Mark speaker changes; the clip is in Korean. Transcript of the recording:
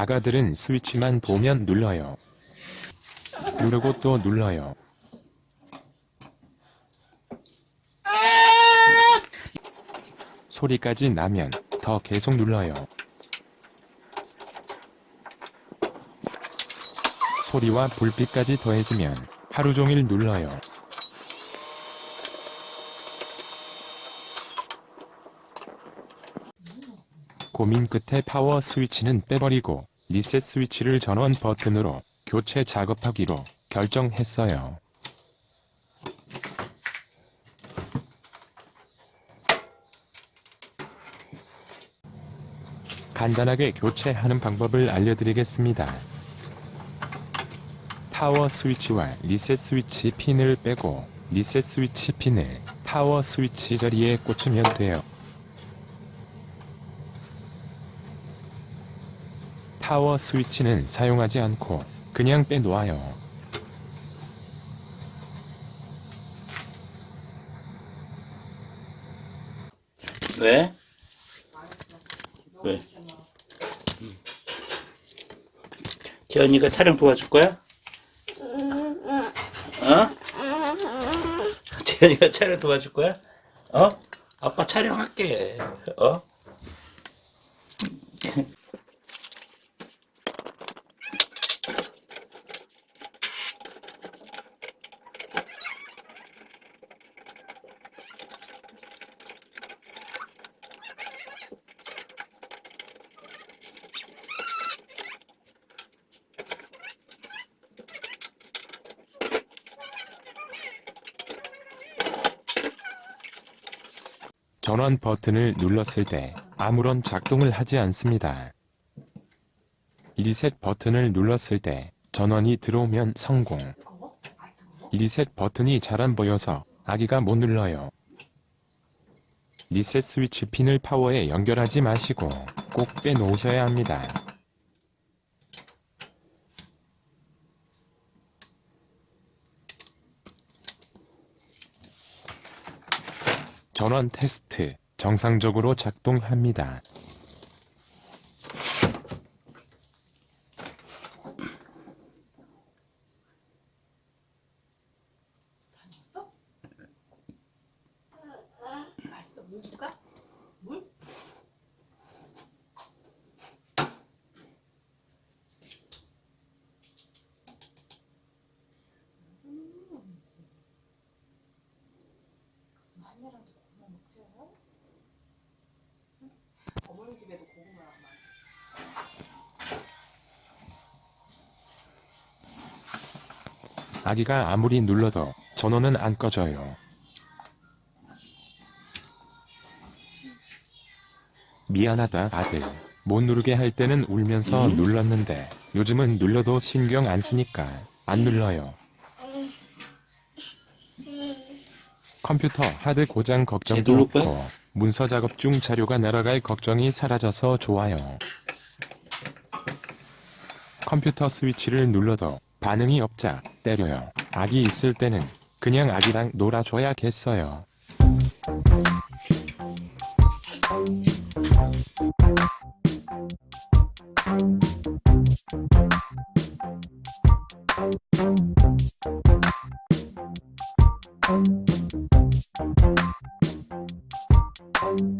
Speaker 1: 아가들은 스위치만 보면 눌러요. 누르고 또 눌러요. 소리까지 나면 더 계속 눌러요. 소리와 불빛까지 더해지면 하루 종일 눌러요. 고민 끝에 파워 스위치는 빼버리고 리셋 스위치를 전원 버튼으로 교체 작업하기로 결정했어요. 간단하게 교체하는 방법을 알려드리겠습니다. 파워 스위치와 리셋 스위치 핀을 빼고 리셋 스위치 핀을 파워 스위치 자리에 꽂으면 돼요. 파워 스위치는 사용하지 않고 그냥 빼놓아요.
Speaker 2: 왜? 왜? 재현이가 촬영 도와줄 거야? 어? 재현이가 촬영 도와줄 거야? 어? 아빠 촬영할게. 어?
Speaker 1: 전원 버튼을 눌렀을 때 아무런 작동을 하지 않습니다. 리셋 버튼을 눌렀을 때 전원이 들어오면 성공. 리셋 버튼이 잘 안 보여서 아기가 못 눌러요. 리셋 스위치 핀을 파워에 연결하지 마시고 꼭 빼놓으셔야 합니다. 전원 테스트 정상적으로 작동합니다.
Speaker 3: 한여랑도 고구마 먹자. 응? 어머니 집에도 고구마랑 많아.
Speaker 1: 아기가 아무리 눌러도 전원은 안 꺼져요. 미안하다 아들. 못 누르게 할 때는 울면서
Speaker 2: 음?
Speaker 1: 눌렀는데 요즘은 눌러도 신경 안 쓰니까 안 눌러요. 컴퓨터 하드 고장 걱정도 없고 문서 작업 중 자료가 날아갈 걱정이 사라져서 좋아요. 컴퓨터 스위치를 눌러도 반응이 없자 때려요. 아기 있을 때는 그냥 아기랑 놀아줘야겠어요. thank you